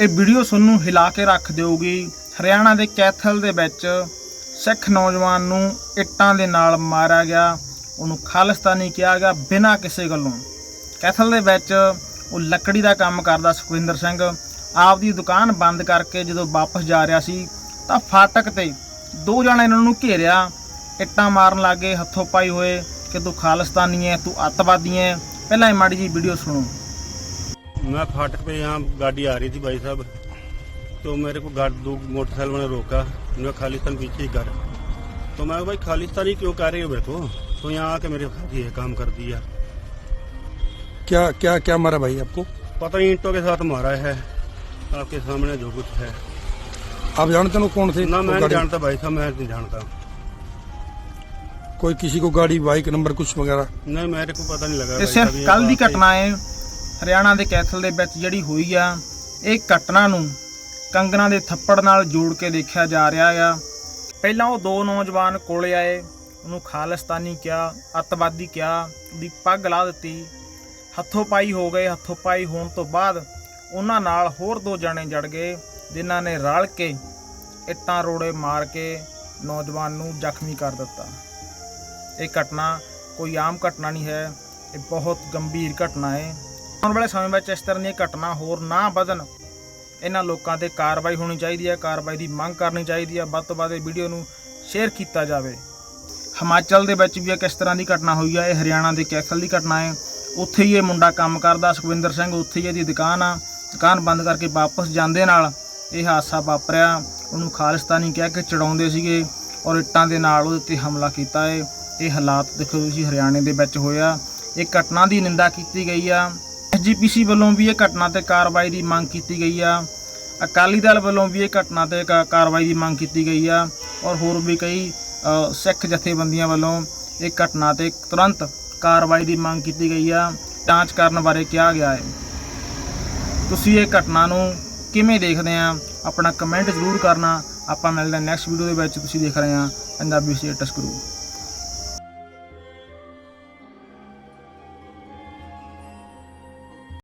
ਇਹ ਵੀਡੀਓ ਤੁਹਾਨੂੰ ਹਿਲਾ ਕੇ ਰੱਖ ਦੇਊਗੀ। ਹਰਿਆਣਾ ਦੇ ਕੈਥਲ ਦੇ ਵਿੱਚ ਸਿੱਖ ਨੌਜਵਾਨ ਨੂੰ ਇੱਟਾਂ ਦੇ ਨਾਲ ਮਾਰਿਆ ਗਿਆ। ਉਹਨੂੰ ਖਾਲਿਸਤਾਨੀ ਕਿਹਾ ਗਿਆ ਬਿਨਾਂ ਕਿਸੇ ਗੱਲੋਂ। ਕੈਥਲ ਦੇ ਵਿੱਚ ਉਹ ਲੱਕੜੀ ਦਾ ਕੰਮ ਕਰਦਾ ਸੁਖਵਿੰਦਰ ਸਿੰਘ। ਆਪਦੀ ਦੁਕਾਨ ਬੰਦ ਕਰਕੇ ਜਦੋਂ ਵਾਪਸ ਜਾ ਰਿਹਾ ਸੀ, ਤਾਂ ਫਾਟਕ ਤੇ ਦੋ ਜਣੇ ਇਹਨਾਂ ਨੂੰ ਘੇਰਿਆ। ਇੱਟਾਂ ਮਾਰਨ ਲੱਗੇ, ਹੱਥੋਂ ਪਾਈ ਹੋਏ ਕਿ ਤੂੰ ਖਾਲਿਸਤਾਨੀ ਹੈ ਤੂੰ ਅੱਤਵਾਦੀ ਹੈ ਪਹਿਲਾਂ ਇਹ ਮਾੜੀ ਜੀ ਵੀਡੀਓ ਸੁਣੋ। मैं फाटक पे यहाँ गाड़ी आ रही थी भाई साहब तो मेरे को गार्ड दो मोटरसाइकिल वाले रोका उन्होंने खालिस्तान पीछे ही कर तो मैं भाई खालिस्तानी क्यों कह रही हो मेरे को तो यहाँ आके मेरे भाई ये काम कर दिया क्या क्या क्या मारा भाई आपको पता नहीं ईंटों के साथ मारा है आपके सामने जो कुछ है आप जानते हो कौन थे ना मैं जानता भाई साहब मैं नहीं जानता कोई किसी को गाड़ी बाइक नंबर कुछ वगैरह नहीं मेरे को पता नहीं लगा इससे कल की घटना है ਹਰਿਆਣਾ ਦੇ ਕੈਥਲ ਦੇ ਵਿੱਚ ਜਿਹੜੀ ਹੋਈ ਆ, ਇਹ ਘਟਨਾ ਨੂੰ ਕੰਗਣਾ ਦੇ ਥੱਪੜ ਨਾਲ ਜੋੜ ਕੇ ਦੇਖਿਆ ਜਾ ਰਿਹਾ ਆ। ਪਹਿਲਾਂ ਉਹ ਦੋ ਨੌਜਵਾਨ ਕੋਲੇ ਆਏ, ਉਹਨੂੰ ਖਾਲਿਸਤਾਨੀ ਕਿਹਾ, ਅੱਤਵਾਦੀ ਕਿਹਾ ਦੀ ਪੱਗ ਲਾ ਦਿੱਤੀ। ਹੱਥੋਂ ਪਾਈ ਹੋ ਗਏ, ਹੱਥੋਂ ਪਾਈ ਹੋਣ ਤੋਂ ਬਾਅਦ ਉਹਨਾਂ ਨਾਲ ਹੋਰ ਦੋ ਜਣੇ ਜੜ ਗਏ, ਜਿਨ੍ਹਾਂ ਨੇ ਰਲ ਕੇ ਇੱਟਾਂ ਰੋੜੇ ਮਾਰ ਕੇ ਨੌਜਵਾਨ ਨੂੰ ਜ਼ਖਮੀ ਕਰ ਦਿੱਤਾ। ਇਹ ਘਟਨਾ ਕੋਈ ਆਮ ਘਟਨਾ ਨਹੀਂ ਹੈ, ਇਹ ਬਹੁਤ ਗੰਭੀਰ ਘਟਨਾ ਹੈ। ਆਉਣ ਵਾਲੇ ਸਮੇਂ ਵਿੱਚ ਇਸ ਤਰ੍ਹਾਂ ਦੀਆਂ ਘਟਨਾ ਹੋਰ ਨਾ ਵਧਣ, ਇਹਨਾਂ ਲੋਕਾਂ ਤੇ ਕਾਰਵਾਈ ਹੋਣੀ ਚਾਹੀਦੀ ਹੈ, ਕਾਰਵਾਈ ਦੀ ਮੰਗ ਕਰਨੀ ਚਾਹੀਦੀ ਹੈ, ਵੱਧ ਤੋਂ ਵੱਧ ਇਹ ਵੀਡੀਓ ਨੂੰ ਸ਼ੇਅਰ ਕੀਤਾ ਜਾਵੇ। ਹਿਮਾਚਲ ਦੇ ਵਿੱਚ ਵੀ ਇੱਕ ਇਸ ਤਰ੍ਹਾਂ ਦੀ ਘਟਨਾ ਹੋਈ ਹੈ ਇਹ ਹਰਿਆਣਾ ਦੇ ਕੈਥਲ ਦੀ ਘਟਨਾ ਹੈ। ਉੱਥੇ ਹੀ ਇਹ ਮੁੰਡਾ ਕੰਮ ਕਰਦਾ, ਸੁਖਵਿੰਦਰ ਸਿੰਘ, ਉੱਥੇ ਹੀ ਇਹਦੀ ਦੁਕਾਨ ਆ, ਦੁਕਾਨ ਬੰਦ ਕਰਕੇ ਵਾਪਸ ਜਾਂਦੇ ਨਾਲ ਇਹ ਹਾਦਸਾ ਵਾਪਰਿਆ। ਉਹਨੂੰ ਖਾਲਿਸਤਾਨੀ ਕਹਿ ਕੇ ਚੜਾਉਂਦੇ ਸੀਗੇ ਔਰ ਇੱਟਾਂ ਦੇ ਨਾਲ ਉਹਦੇ ਤੇ ਹਮਲਾ ਕੀਤਾ ਹੈ ਇਹ ਹਾਲਾਤ ਦੇਖੋ ਤੁਸੀਂ, ਹਰਿਆਣੇ ਦੇ ਵਿੱਚ ਹੋਇਆ। ਇਹ ਘਟਨਾ ਦੀ ਨਿੰਦਾ ਕੀਤੀ ਗਈ ਆ। ਐਸਜੀਪੀਸੀ ਵੱਲੋਂ ਵੀ ਇਹ ਘਟਨਾ ਤੇ ਕਾਰਵਾਈ ਦੀ ਮੰਗ ਕੀਤੀ ਗਈ ਆ। ਅਕਾਲੀ ਦਲ ਵੱਲੋਂ ਵੀ ਇਹ ਘਟਨਾ ਤੇ ਕਾ- ਕਾਰਵਾਈ ਦੀ ਮੰਗ ਕੀਤੀ ਗਈ ਆ ਔਰ ਹੋਰ ਵੀ ਕਈ ਸਿੱਖ ਜਥੇਬੰਦੀਆਂ ਵੱਲੋਂ ਇਹ ਘਟਨਾ ਤੇ ਤੁਰੰਤ ਕਾਰਵਾਈ ਦੀ ਮੰਗ ਕੀਤੀ ਗਈ ਆ। ਜਾਂਚ ਕਰਨ ਬਾਰੇ ਕਿਹਾ ਗਿਆ ਹੈ। ਤੁਸੀਂ ਇਹ ਘਟਨਾ ਨੂੰ ਕਿਵੇਂ ਦੇਖਦੇ ਆ? ਆਪਣਾ ਕਮੈਂਟ ਜ਼ਰੂਰ ਕਰਨਾ। ਆਪਾਂ ਮਿਲਦੇ ਹਾਂ ਨੈਕਸਟ ਵੀਡੀਓ ਦੇ ਵਿੱਚ। ਤੁਸੀਂ ਦੇਖ ਰਹੇ ਆ ਪੰਜਾਬੀ ਸਟੇਟਸ ਗਰੁੱਪ